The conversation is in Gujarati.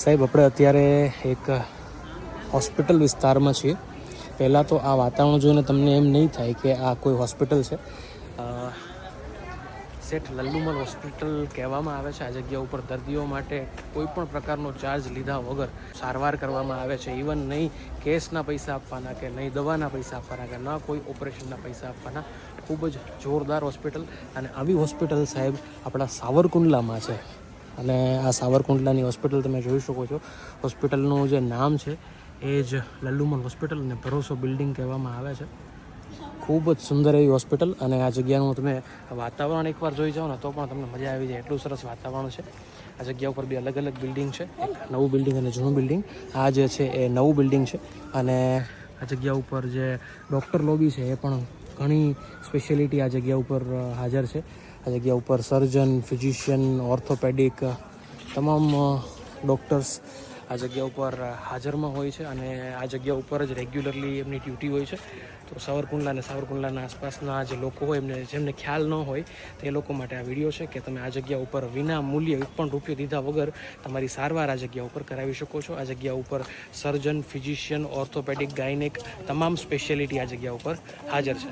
સાહેબ, આપણે અત્યારે એક હોસ્પિટલ વિસ્તારમાં છીએ. પહેલાં તો આ વાતાવરણ જોઈને તમને એમ નહીં થાય કે આ કોઈ હોસ્પિટલ છે. શેઠ લલ્લુમલ હોસ્પિટલ કહેવામાં આવે છે. આ જગ્યા ઉપર દર્દીઓ માટે કોઈ પણ પ્રકારનો ચાર્જ લીધા વગર સારવાર કરવામાં આવે છે. ઇવન નહીં કેસના પૈસા આપવાના કે નહીં દવાના પૈસા આપવાના કે ન કોઈ ઓપરેશનના પૈસા આપવાના. ખૂબ જ જોરદાર હોસ્પિટલ અને આવી હોસ્પિટલ સાહેબ આપણા સાવરકુંડલામાં છે. અને આ સાવરકુંડલાની હોસ્પિટલ તમે જોઈ શકો છો. હોસ્પિટલનું જે નામ છે, એ જ લલ્લુમલ હોસ્પિટલ અને ભરોસો બિલ્ડિંગ કહેવામાં આવે છે. ખૂબ જ સુંદર એવી હોસ્પિટલ અને આ જગ્યાનું તમે વાતાવરણ એકવાર જોઈ જાઓ ને, તો પણ તમને મજા આવી જાય. એટલું સરસ વાતાવરણ છે. આ જગ્યા ઉપર બી અલગ અલગ બિલ્ડિંગ છે. નવું બિલ્ડિંગ અને જૂનું બિલ્ડિંગ. આ જે છે, એ નવું બિલ્ડિંગ છે. અને આ જગ્યા ઉપર જે ડૉક્ટર લોબી છે, એ પણ ઘણી સ્પેશિયાલિટી આ જગ્યા ઉપર હાજર છે. આ જગ્યા ઉપર સર્જન, ફિઝિશિયન, ઓર્થોપેડિક, તમામ ડૉક્ટર્સ આ જગ્યા ઉપર હાજરમાં હોય છે અને આ જગ્યા ઉપર જ રેગ્યુલરલી એમની ડ્યુટી હોય છે. તો સાવરકુંડલા અને સાવરકુંડલાના આસપાસના જે લોકો હોય એમને, જેમને ખ્યાલ ન હોય, તે લોકો માટે આ વીડિયો છે કે તમે આ જગ્યા ઉપર વિના મૂલ્યે પણ રૂપિયો દીધા વગર તમારી સારવાર આ જગ્યા ઉપર કરાવી શકો છો. આ જગ્યા ઉપર સર્જન, ફિઝિશિયન, ઓર્થોપેડિક, ગાયનેક તમામ સ્પેશિયાલિટી આ જગ્યા ઉપર હાજર છે.